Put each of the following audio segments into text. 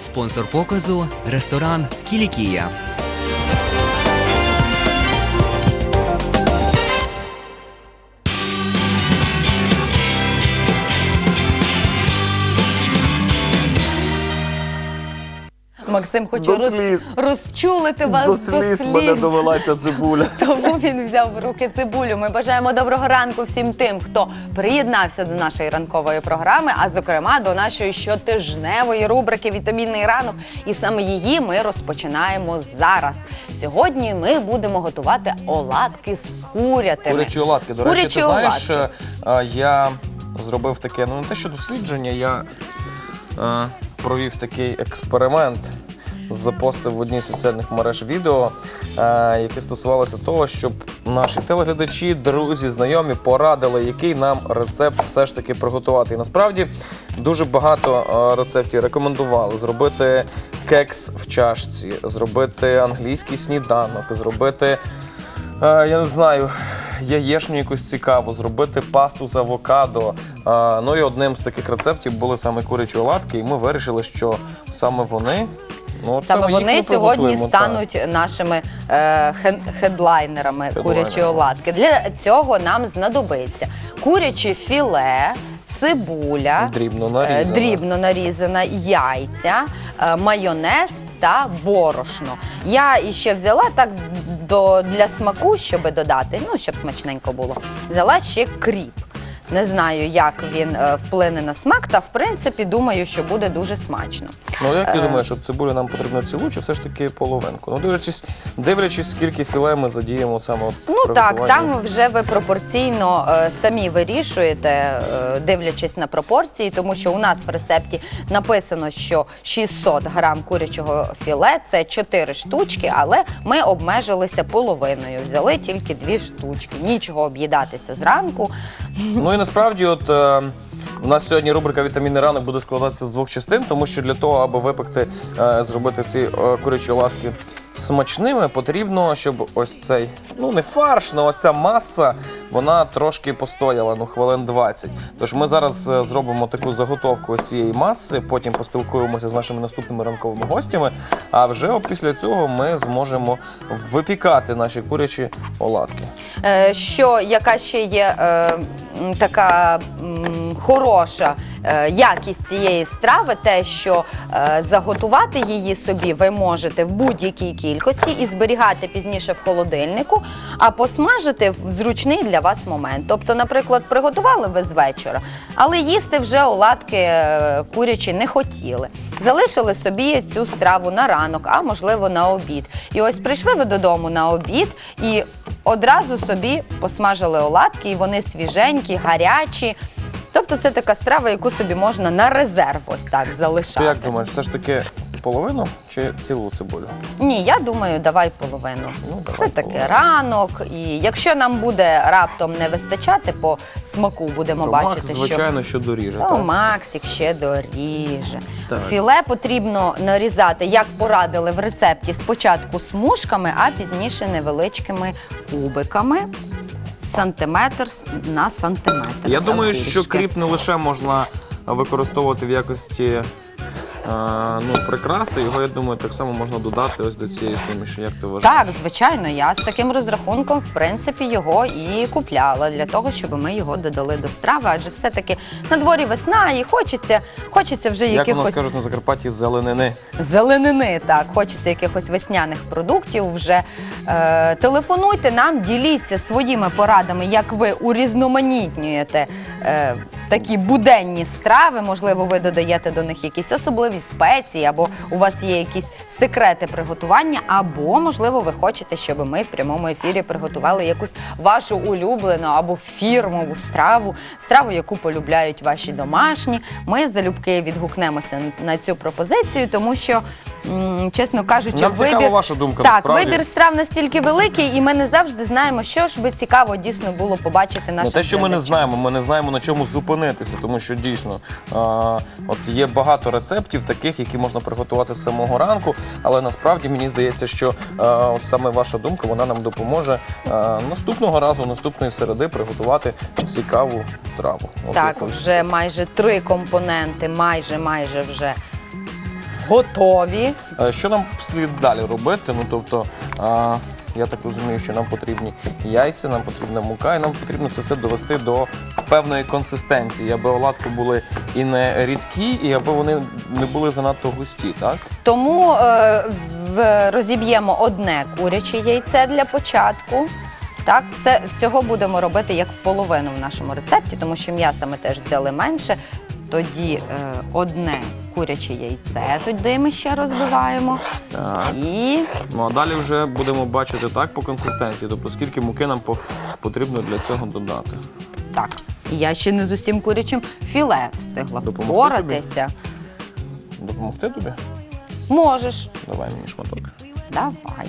Спонсор показу ресторан Кілікія. Максим хоче До роз, розчулити вас До до сліз. сліз мене довела ця цибуля. Тому він взяв в руки цибулю. Ми бажаємо доброго ранку всім тим, хто приєднався до нашої ранкової програми, а зокрема до нашої щотижневої рубрики Вітамінний ранок. І саме її ми розпочинаємо зараз. Сьогодні ми будемо готувати оладки з курятими. Курячі оладки. До речі, ти знаєш, оладки. е, я зробив таке, ну не те, що дослідження, я е, провів такий експеримент. Запостив в одній з соціальних мереж відео, е, яке стосувалося того, щоб наші телеглядачі, друзі, знайомі порадили, який нам рецепт все ж таки приготувати. І насправді дуже багато е, рецептів рекомендували зробити кекс в чашці, зробити англійський сніданок, зробити Е, я не знаю, яєшню якусь цікаву, зробити пасту з авокадо. Ну і одним з таких рецептів були саме курячі оладки, і ми вирішили, що саме вони. Ну, Саме їх вони ми сьогодні приготуємо, так. стануть нашими е, хен- хедлайнерами курячої оладки. Для цього нам знадобиться куряче філе, цибуля, Дрібно е, дрібно нарізана, яйця, е, майонез та борошно. Я іще взяла так до, для смаку, щоб додати, ну щоб смачненько було. Взяла ще кріп. Не знаю, як він е, вплине на смак, та в принципі думаю, що буде дуже смачно. Ну як ти Е. думаєш, щоб цибулю нам потрібно цілу, чи все ж таки половинку? Ну дивлячись, дивлячись, скільки філе ми задіємо саме от Ну так, там вже ви пропорційно е, самі вирішуєте, е, дивлячись на пропорції, тому що у нас в рецепті написано, що 600 грам курячого філе це 4 штучки, але ми обмежилися половиною. Взяли тільки 2 штучки. Нічого об'їдатися зранку. Ну і насправді, от е, у нас сьогодні рубрика Вітамінний ранок буде складатися з двох частин, тому що для того, аби випекти, е, зробити ці е, курячі оладки смачними, потрібно, щоб ось цей, ну не фарш, але оця маса, вона трошки постояла, ну хвилин 20. Тож ми зараз е, зробимо таку заготовку ось цієї маси, потім поспілкуємося з нашими наступними ранковими гостями. А вже після цього ми зможемо випікати наші курячі оладки. Е, Що яка ще є е, така м, хороша е, якість цієї страви, те, що е, заготувати її собі ви можете в будь-якій кількості і зберігати пізніше в холодильнику, а посмажити в зручний для вас момент. Тобто, наприклад, приготували ви з вечора, але їсти вже оладки е, курячі не хотіли. Залишили собі цю страву на ранок, а можливо на обід. І ось прийшли ви додому на обід і одразу собі посмажили оладки, і вони свіженькі, гарячі. Тобто це така страва, яку собі можна на резерв ось так Ти залишати. як думаєш, все ж таки половину чи цілу цибулю? Ні, я думаю, давай половину. Ну, давай Все таки половину. ранок. І якщо нам буде раптом не вистачати по смаку, будемо То бачити, Макс, що звичайно, що доріже. То так? Максик ще доріже. Так. Філе потрібно нарізати, як порадили в рецепті, спочатку смужками, а пізніше невеличкими кубиками. Сантиметр с- на сантиметр. Я думаю, що завбільшки. кріп не лише можна використовувати в якості ну, прикраси, його, я думаю, так само можна додати ось до цієї суміші, як ти вважаєш? Так, звичайно, я з таким розрахунком, в принципі, його і купляла для того, щоб ми його додали до страви, адже все-таки на дворі весна і хочеться, хочеться вже Як у нас якихось кажуть на Закарпатті, зеленини. Зеленини, так, хочеться якихось весняних продуктів. Вже е, телефонуйте нам, діліться своїми порадами, як ви урізноманітнюєте е, такі буденні страви. Можливо, ви додаєте до них якісь особливі спеції, або у вас є якісь секрети приготування, або, можливо, ви хочете, щоб ми в прямому ефірі приготували якусь вашу улюблену або фірмову страву, страву, яку полюбляють ваші домашні. Ми залюбки відгукнемося на цю пропозицію, тому що, м, чесно кажучи, Нам цікава вибір. ваша думка, Так, насправді. вибір страв настільки великий, і ми не завжди знаємо, що ж би цікаво дійсно було побачити Ну, те, що ми не глядачам. знаємо, ми не знаємо на чому зупинитися, тому що дійсно а, от є багато рецептів, таких, які можна приготувати з самого ранку. Але насправді мені здається, що а, от саме ваша думка вона нам допоможе а, наступного разу, наступної середи приготувати цікаву страву. От Так, вже майже три компоненти, майже майже вже готові. Е, Що нам слід далі робити? Ну тобто, а, я так розумію, що нам потрібні яйця, нам потрібна мука, і нам потрібно це все довести до певної консистенції, аби оладки були і не рідкі, і аби вони не були занадто густі, так? Тому е, в- розіб'ємо одне куряче яйце для початку. Так, все, всього будемо робити як в половину в нашому рецепті, тому що м'яса ми теж взяли менше. Тоді е, одне куряче яйце туди ми ще розбиваємо. Так. І Ну а далі вже будемо бачити так по консистенції, тобто скільки муки нам по- потрібно для цього додати. так. І Я ще не з усім курячим філе встигла Допомогти впоратися. Допомогти тобі? Можеш. Давай мені шматок. Давай.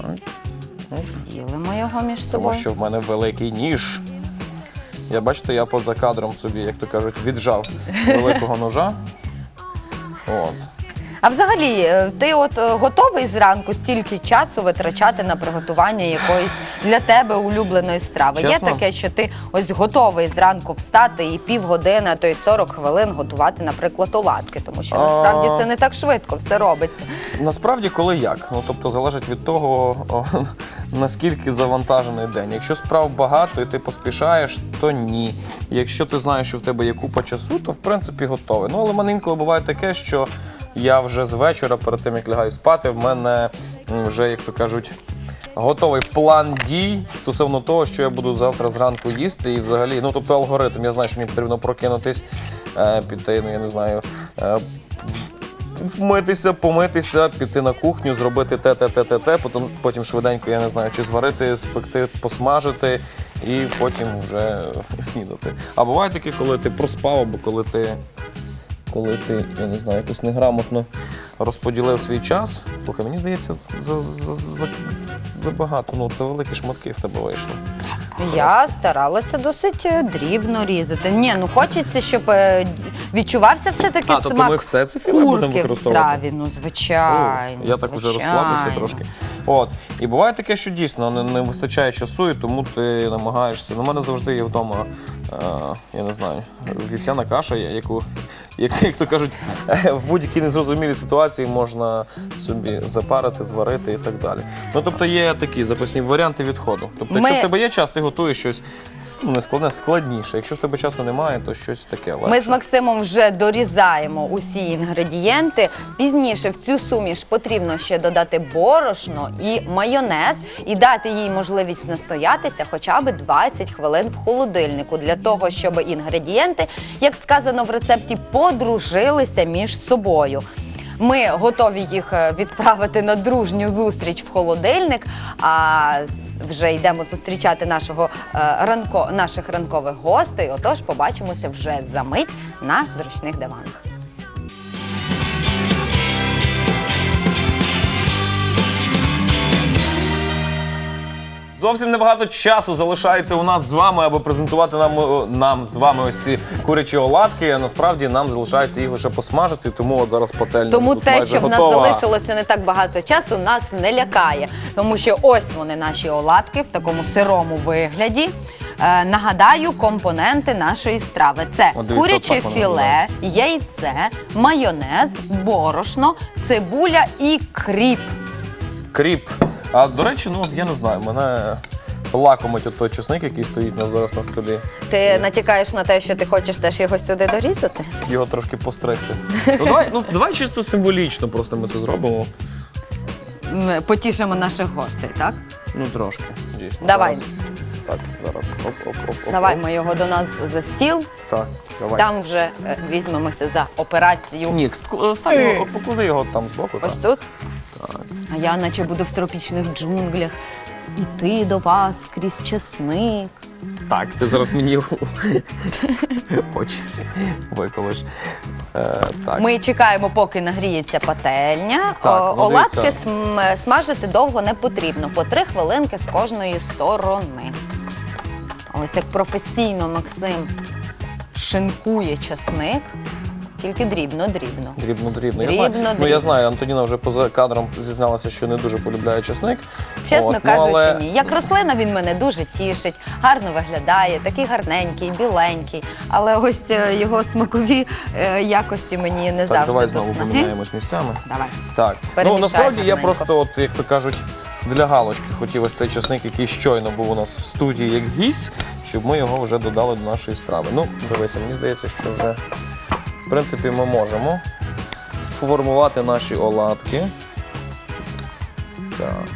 Так. Ділимо його між Тому собою. що в мене великий ніж. Я бачите, я поза кадром собі, як то кажуть, віджав великого ножа. От. А взагалі, е, ти от е, готовий зранку стільки часу витрачати на приготування якоїсь для тебе улюбленої страви? Є таке, що ти ось готовий зранку встати і півгодини, а то й 40 хвилин готувати, наприклад, оладки, тому що насправді це не так швидко все робиться. Насправді, коли як? Ну тобто залежить від того, о, наскільки завантажений день. Якщо справ багато і ти поспішаєш, то ні. Якщо ти знаєш, що в тебе є купа часу, то в принципі готовий. Ну але інколи буває таке, що я вже з вечора, перед тим як лягаю спати, в мене вже, як то кажуть. Готовий план дій стосовно того, що я буду завтра зранку їсти, і взагалі, ну тобто алгоритм. Я знаю, що мені потрібно прокинутись, е, піти, ну я не знаю, е, вмитися, помитися, піти на кухню, зробити те, те, те, те, те, потім, потім швиденько, я не знаю, чи зварити, спекти, посмажити і потім вже снідати. А буває таке, коли ти проспав, або коли ти, коли ти, я не знаю, якось неграмотно розподілив свій час. Слухай, мені здається, за, за, за, забагато. Ну, це великі шматки в тебе вийшло. Я старалася досить е, дрібно різати. Ні, ну хочеться, щоб е, відчувався все-таки А, тобто смак ми все це філе будемо курки в використовувати? страві. Ну, звичайно. О, я так уже звичайно. розслабився трошки. От. І буває таке, що дійсно не, не вистачає часу, і тому ти намагаєшся. Ну, У мене завжди є вдома, е, я не знаю, вівсяна каша, яку, як, як то кажуть, в будь-якій незрозумілій ситуації можна собі запарити, зварити і так далі. Ну, тобто є такі запасні варіанти відходу. Тобто, якщо Ми- в тебе є час, ти готуєш щось ну, не складне, складніше. Якщо в тебе часу немає, то щось таке легше. Ми з Максимом вже дорізаємо усі інгредієнти. Пізніше в цю суміш потрібно ще додати борошно і майонез і дати їй можливість настоятися хоча б 20 хвилин в холодильнику для того, щоб інгредієнти, як сказано в рецепті, подружилися між собою. Ми готові їх е, відправити на дружню зустріч в холодильник. А вже йдемо зустрічати нашого е, ранко, наших ранкових гостей. Отож, побачимося вже за мить на зручних диванах. Зовсім небагато часу залишається у нас з вами, аби презентувати нам, е, нам з вами ось ці курячі оладки. А насправді нам залишається їх лише посмажити, тому от зараз пательня Тому тут те, майже що в нас готова. залишилося не так багато часу, нас не лякає. Тому що ось вони наші оладки в такому сирому вигляді. Е, нагадаю, компоненти нашої страви: це От дивіться, куряче отак воно філе, яйце, майонез, борошно, цибуля і кріп. Кріп. А до речі, ну я не знаю, мене лакомить от той чесник, який стоїть у нас зараз на столі. Ти натякаєш на те, що ти хочеш теж його сюди дорізати? Його трошки постригти. Ну давай, ну давай чисто символічно, просто ми це зробимо. М, Потішимо наших гостей, так? Ну трошки, дійсно. Давай. Зараз. Так, зараз. Оп, оп, оп, оп. Давай ми його до нас за стіл. Так, давай. Там вже е, візьмемося за операцію. Ні, ст- стань його, поклади його там збоку. Ось так. тут. А я наче буду в тропічних джунглях. Іти до вас крізь часник. Так, ти зараз мені очі виколиш. Е, так. Ми чекаємо, поки нагріється пательня. Так, О, Оладки см- смажити довго не потрібно, по три хвилинки з кожної сторони. Ось як професійно Максим шинкує часник. Тільки дрібно, дрібно. Дрібно, дрібно. я Дрібно, знаю. Ну я дрібно. знаю, Антоніна вже поза кадром зізналася, що не дуже полюбляє чесник. Чесно От, ну, кажучи, але- ні. Як рослина він мене дуже тішить, гарно виглядає, такий гарненький, біленький. Але ось е, його смакові е, якості мені не Так, завжди давай до знову снаги. поміняємось місцями. Давай. Так, ну насправді я гарненько. просто, от як то кажуть, для галочки хотів ось цей чесник, який щойно був у нас в студії як гість, щоб ми його вже додали до нашої страви. Ну, дивися, мені здається, що вже в принципі ми можемо формувати наші оладки. Так,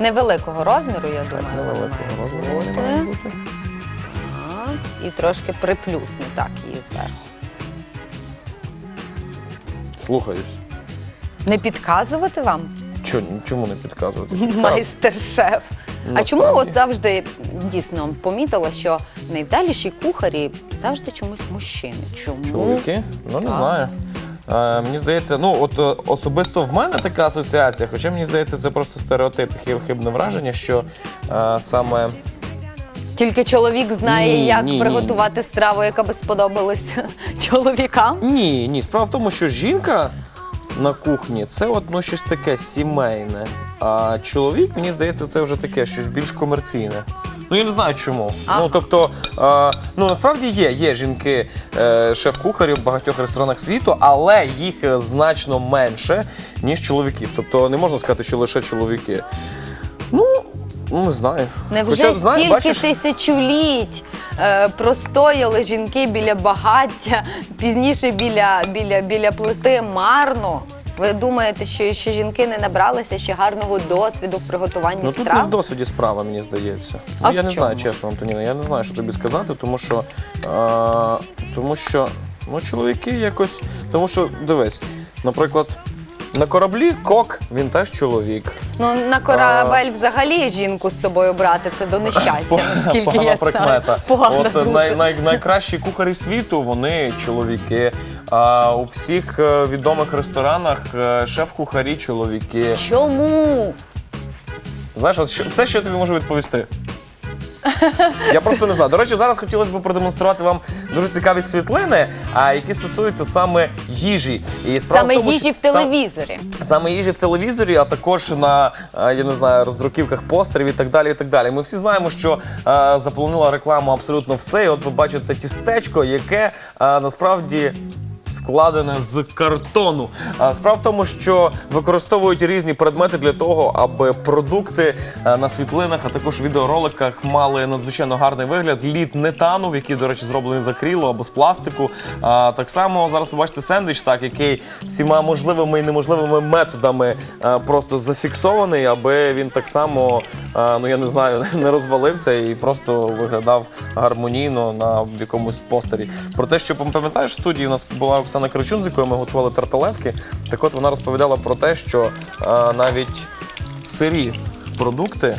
Невеликого розміру, я думаю, вони невеликого розміру вони бути. мають бути. Так, І трошки приплюсни так її зверху. Слухаюсь. Не підказувати вам, Чо, чому не підказувати? майстер-шеф? А чому от завжди дійсно помітила, що найвдаліші кухарі завжди чомусь мужчини? Чому? Чоловіки? Ну не Так. знаю. Е, мені здається, ну от е, особисто в мене така асоціація, хоча мені здається, це просто стереотип і хибне враження, що е, саме Тільки чоловік знає, Ні, як ні, ні. приготувати страву, яка би сподобалася чоловікам. ні, ні. Справа в тому, що жінка на кухні це от ну щось таке сімейне. А чоловік, мені здається, це вже таке щось більш комерційне. Ну я не знаю чому. А. Ну тобто, е, ну насправді є, є жінки е, шеф-кухарі в багатьох ресторанах світу, але їх значно менше, ніж чоловіків. Тобто не можна сказати, що лише чоловіки. Ну, ну не знаю. Невже знаєш, стільки бачиш, тисячоліть е, простояли жінки біля багаття, пізніше біля, біля, біля плити марно? Ви думаєте, що, що жінки не набралися ще гарного досвіду в приготуванні Ну тут не страв? в досвіді справа, мені здається. А ну, я в не чому? знаю, чесно, Антоніна, я не знаю, що тобі сказати, тому що, е, тому що ну, чоловіки якось. Тому що, дивись, наприклад, на кораблі кок, він теж чоловік. Ну на корабель взагалі жінку з собою брати це до нещастя, наскільки Погана я прикмета. знаю. Погано От дуже. най, най, найкращі кухарі світу, вони чоловіки. А у всіх е, відомих ресторанах е, шеф-кухарі чоловіки. Чому? Знаєш, от що, все, що я тобі можу відповісти. Я просто не знаю. До речі, зараз хотілося б продемонструвати вам дуже цікаві світлини, а які стосуються саме їжі. І справа Саме в тому, їжі що в телевізорі. Сам, саме їжі в телевізорі, а також на е, я не знаю роздруківках постерів і так далі. І так далі. Ми всі знаємо, що е, заполонила рекламу абсолютно все. І от ви бачите тістечко, яке е, насправді. Складене з картону. Справа в тому, що використовують різні предмети для того, аби продукти е, на світлинах, а також відеороликах мали надзвичайно гарний вигляд. Лід не танув, який, до речі, зроблений з акрилу або з пластику. Так само зараз побачите сендвіч, так який всіма можливими і неможливими методами е, просто зафіксований, аби він так само, е, ну я не знаю, не розвалився і просто виглядав гармонійно на якомусь постері. Про те, що пам'ятаєш, в студії у нас була Оксана Кричун, з якою ми готували тарталетки. Так от вона розповідала про те, що е, навіть сирі продукти.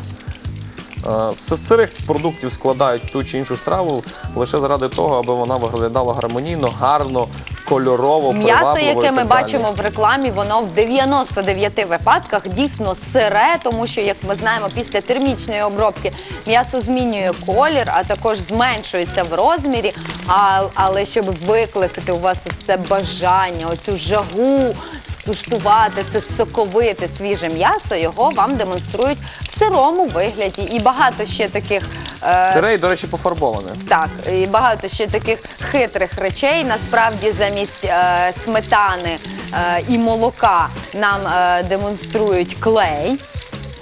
е, З сирих продуктів складають ту чи іншу страву лише заради того, аби вона виглядала гармонійно, гарно, кольорово, М'ясо, привабливо і яке так ми далі. бачимо в рекламі, воно в 99 випадках дійсно сире, тому що, як ми знаємо, після термічної обробки м'ясо змінює колір, а також зменшується в розмірі. А, але щоб викликати у вас ось це бажання, оцю жагу скуштувати це соковите свіже м'ясо, його вам демонструють в сирому вигляді. І багато ще таких. е, Сирей, до речі, пофарбоване. так, і багато ще таких хитрих речей. Насправді замість е, сметани е, і молока нам е, демонструють клей.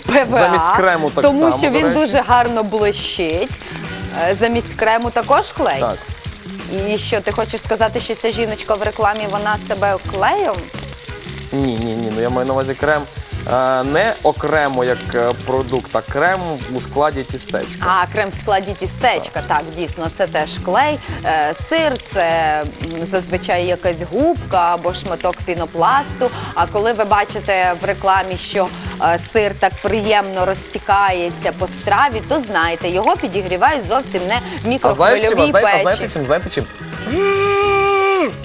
ПВА, Замість крему так тому само, що до він речі. дуже гарно блищить. Е, замість крему також клей. Так. І що ти хочеш сказати, що ця жіночка в рекламі вона себе клеєм? Ні, ні, ні. Ну я маю на увазі крем не окремо як е, продукт, а крем у складі тістечка. А, крем в складі тістечка, так, дійсно, це теж клей. Е, сир це зазвичай якась губка або шматок пінопласту. А коли ви бачите в рекламі, що е, сир так приємно розтікається по страві, то знайте, його підігрівають зовсім не в А знаєш чим? А мікрохвильовій знаєте, а знаєте чим? Знаєте чим?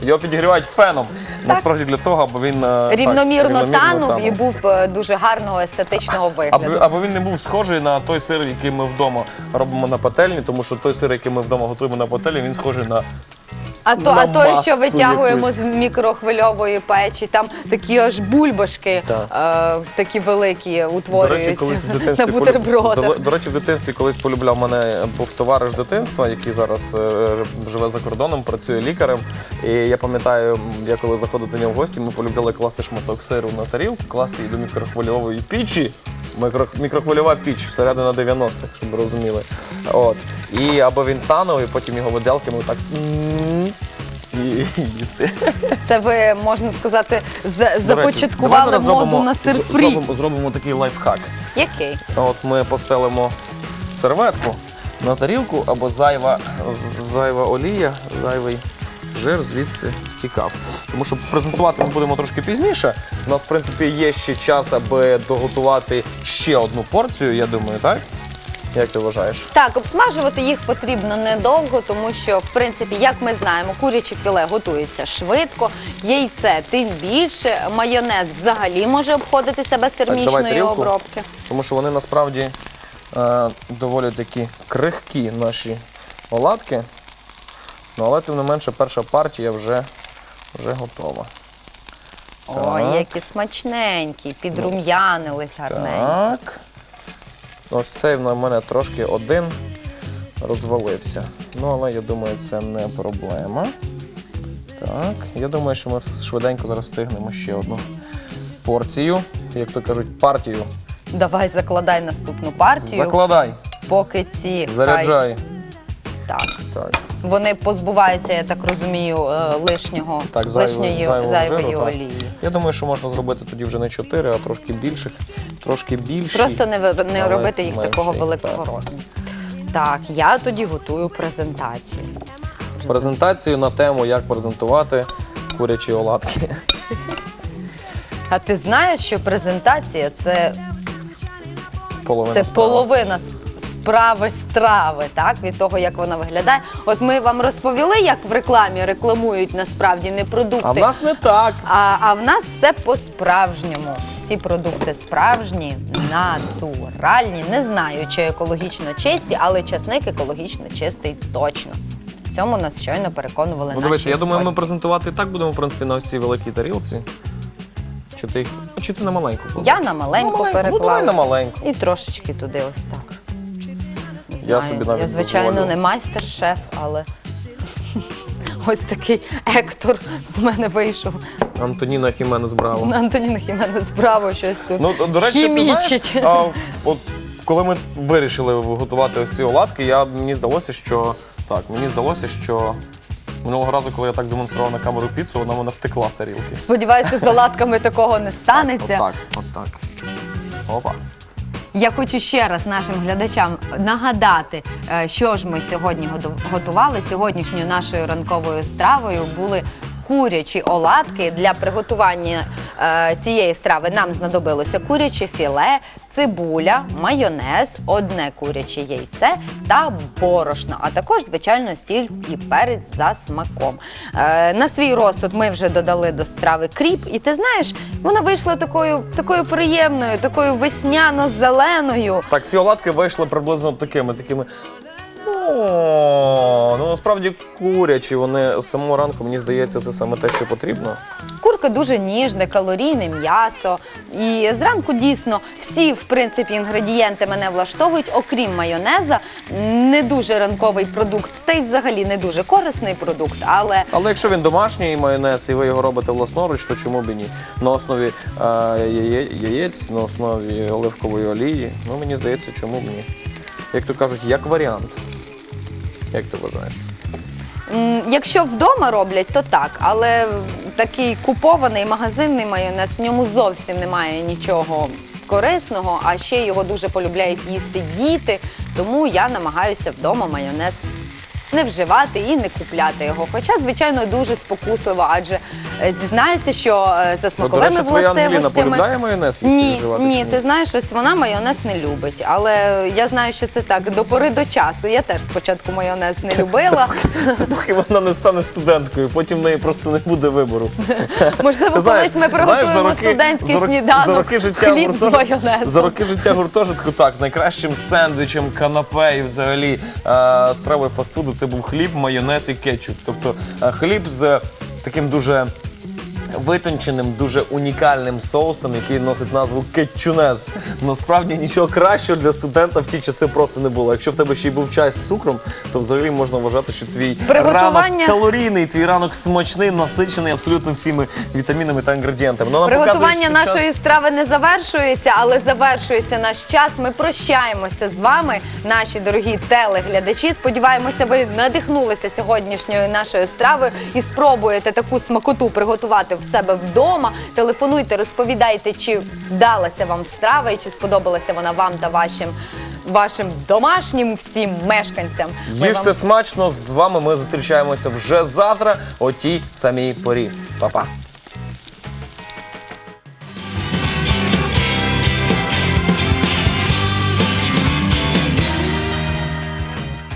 Його підігрівають феном. Насправді для того, аби він е, так, Рівномірно танув і був е, дуже гарного естетичного вигляду. Аби, аби він не був схожий на той сир, який ми вдома робимо на пательні, тому що той сир, який ми вдома готуємо на пательні, він схожий на А то, а той, що витягуємо якусь. з мікрохвильової печі, там такі аж бульбашки, е, такі великі До речі, утворюються на бутербродах. До, до речі, в дитинстві колись полюбляв мене був товариш дитинства, який зараз е, живе за кордоном, працює лікарем. І я пам'ятаю, я коли заходив до нього в гості, ми полюбляли класти шматок сиру на тарілку, класти її до мікрохвильової пічі. Мікро, мікрохвильова піч, середина 90-х, щоб ви розуміли. От. І або він танув, і потім його виделками так м, і їсти. Це ви можна сказати з- До речі, започаткували зараз моду зробимо- на з- фрі. Зробимо, зробимо такий лайфхак. Який? От ми постелимо серветку на тарілку або зайва, з- зайва олія, зайвий жир звідси стікав. Тому що презентувати ми будемо трошки пізніше. У нас, в принципі, є ще час, аби доготувати ще одну порцію, я думаю, так? Як ти вважаєш? Так, обсмажувати їх потрібно недовго, тому що, в принципі, як ми знаємо, куряче філе готується швидко, яйце тим більше, майонез взагалі може обходитися без термічної тарілку. обробки. Тому що вони насправді е, доволі такі крихкі наші оладки. Ну, але тим не менше перша партія вже, вже готова. Ой, Так. які смачненькі, підрум'янились гарненько. Так. Ось цей в мене трошки один розвалився. Ну, але я думаю, це не проблема. Так, я думаю, що ми швиденько зараз встигнемо ще одну порцію, як то кажуть, партію. Давай закладай наступну партію, Закладай, поки ці хай- заряджай. так. Так. Вони позбуваються, я так розумію, е, лишнього Так, зайвої- лишньої зайвого зайвої жиру, так. олії. Я думаю, що можна зробити тоді вже не 4, а трошки більших, трошки більші. Просто не, ви- не але робити їх такого великого так. розміру. Так, я тоді готую презентацію. Презентацію на тему, як презентувати курячі оладки. А ти знаєш, що презентація це, Половина це справи. половина с- справи страви, так? Від того, як вона виглядає. От ми вам розповіли, як в рекламі рекламують насправді не продукти. А в нас не так. А, а в нас все по-справжньому. Всі продукти справжні, натуральні. Не знаю, чи екологічно чисті, але часник екологічно чистий точно. В цьому нас щойно переконували Ну наші дивися, я думаю, ми гості. презентувати і так будемо, в принципі, на ось цій великій тарілці. Чи ти, а чи ти на маленьку? кладеш? Я на маленьку Ну, маленьку. переклала. Ну, давай на маленьку. І трошечки туди ось так. Не Я собі навіть я звичайно, дозволю. не майстер-шеф, але ось такий Ектор з мене вийшов. Антоніна Хіменес Браво. Антоніна Хіменес Браво щось тут Ну, до речі, ти хімічить. знаєш, а, от коли ми вирішили готувати ось ці оладки, я, мені здалося, що так, мені здалося, що минулого разу, коли я так демонстрував на камеру піцу, вона в мене втекла з тарілки. Сподіваюся, з оладками такого не станеться. Отак, отак. Опа. Я хочу ще раз нашим глядачам нагадати, е, що ж ми сьогодні готували. Сьогоднішньою нашою ранковою стравою були курячі оладки. Для приготування е, цієї страви нам знадобилося куряче філе, цибуля, майонез, одне куряче яйце та борошно, а також, звичайно, сіль і перець за смаком. Е, на свій розсуд ми вже додали до страви кріп, і ти знаєш, вона вийшла такою, такою приємною, такою весняно-зеленою. Так, ці оладки вийшли приблизно такими, такими. О, ну насправді курячі, вони з самого ранку, мені здається, це саме те, що потрібно. Курка дуже ніжне, калорійне м'ясо. І зранку дійсно всі, в принципі, інгредієнти мене влаштовують, окрім майонеза. Не дуже ранковий продукт, та й взагалі не дуже корисний продукт, але Але якщо він домашній майонез і ви його робите власноруч, то чому б і ні? На основі е, яє- яєць, на основі оливкової олії. Ну мені здається, чому б ні. Як то кажуть, як варіант. Як ти вважаєш? якщо вдома роблять, то так. Але такий купований магазинний майонез, в ньому зовсім немає нічого корисного, а ще його дуже полюбляють їсти діти. Тому я намагаюся вдома майонез не вживати і не купляти його. Хоча, звичайно, дуже спокусливо, адже е, зізнаюся, що е, за От, до смаковими твоя Ангеліна властивостями. полюбляє майонез їсти Ні, вживати? чи ні, ти знаєш, ось вона майонез не любить. Але я знаю, що це так до пори до часу. Я теж спочатку майонез не любила. Це поки вона не стане студенткою, потім в неї просто не буде вибору. Можливо, Ти знаєш- колись ми знаєш, приготуємо роки- студентський за роки- сніданок. роки життя хліб з гуртожит- майонезом. За роки життя гуртожитку, так, найкращим сендвічем, канапе і взагалі е, стравою фастфуду це це був хліб, майонез і кетчуп. Тобто е, хліб з таким дуже витонченим, дуже унікальним соусом, який носить назву кетчунез. Насправді нічого кращого для студента в ті часи просто не було. Якщо в тебе ще й був чай з цукром, то взагалі можна вважати, що твій Приготування- ранок калорійний, твій ранок смачний, насичений абсолютно всіми вітамінами та інгредієнтами. Ну, нам Приготування що час- нашої страви не завершується, але завершується наш час. Ми прощаємося з вами, наші дорогі телеглядачі. Сподіваємося, ви надихнулися сьогоднішньою нашою стравою і спробуєте таку смакоту приготувати в себе вдома. Телефонуйте, розповідайте, чи вдалася вам страва і чи сподобалася вона вам та вашим. Вашим домашнім всім мешканцям Їжте вам смачно. З вами ми зустрічаємося вже завтра о тій самій порі. Па-па.